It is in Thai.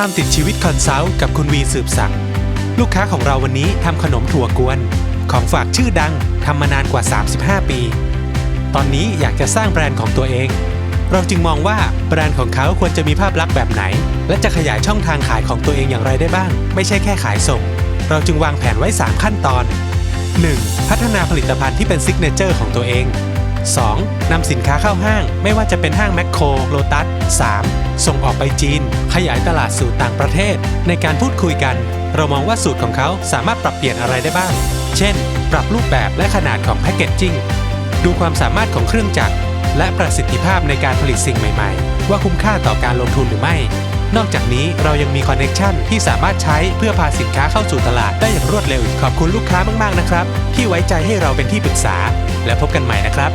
ตามติดชีวิตคอนซัลท์กับคุณวีสืบสังลูกค้าของเราวันนี้ทำขนมถั่วกวน ของฝากชื่อดังทำมานานกว่า 35 ปี ตอนนี้อยากจะสร้างแบรนด์ของตัวเอง เราจึงมองว่าแบรนด์ของเขาควรจะมีภาพลักษณ์แบบไหน และจะขยายช่องทางขายของตัวเองอย่างไรได้บ้าง ไม่ใช่แค่ขายส่ง เราจึงวางแผนไว้ 3 ขั้นตอน 1. พัฒนาผลิตภัณฑ์ที่เป็นซิกเนเจอร์ของตัวเอง 2. นำสินค้าเข้าห้าง ไม่ว่าจะเป็นห้างแมคโครโลตัส 3. ส่งออกไปจีน ขยายตลาดสู่ต่างประเทศ ในการพูดคุยกัน เรามองว่าสูตรของเขาสามารถปรับเปลี่ยนอะไรได้บ้าง เช่น ปรับรูปแบบและขนาดของแพคเกจจิ้งดูความสามารถของเครื่องจักร และประสิทธิภาพในการผลิตสิ่งใหม่ ๆ ว่าคุ้มค่าต่อการลงทุนหรือไม่ นอกจากนี้เรายังมีคอนเน็ชันที่สามารถใช้เพื่อพาสินค้าเข้าสู่ตลาดได้อย่างรวดเร็ว ขอบคุณลูกค้ามากๆนะครับ ที่ไว้ใจให้เราเป็นที่ปรึกษา และพบกันใหม่นะครับ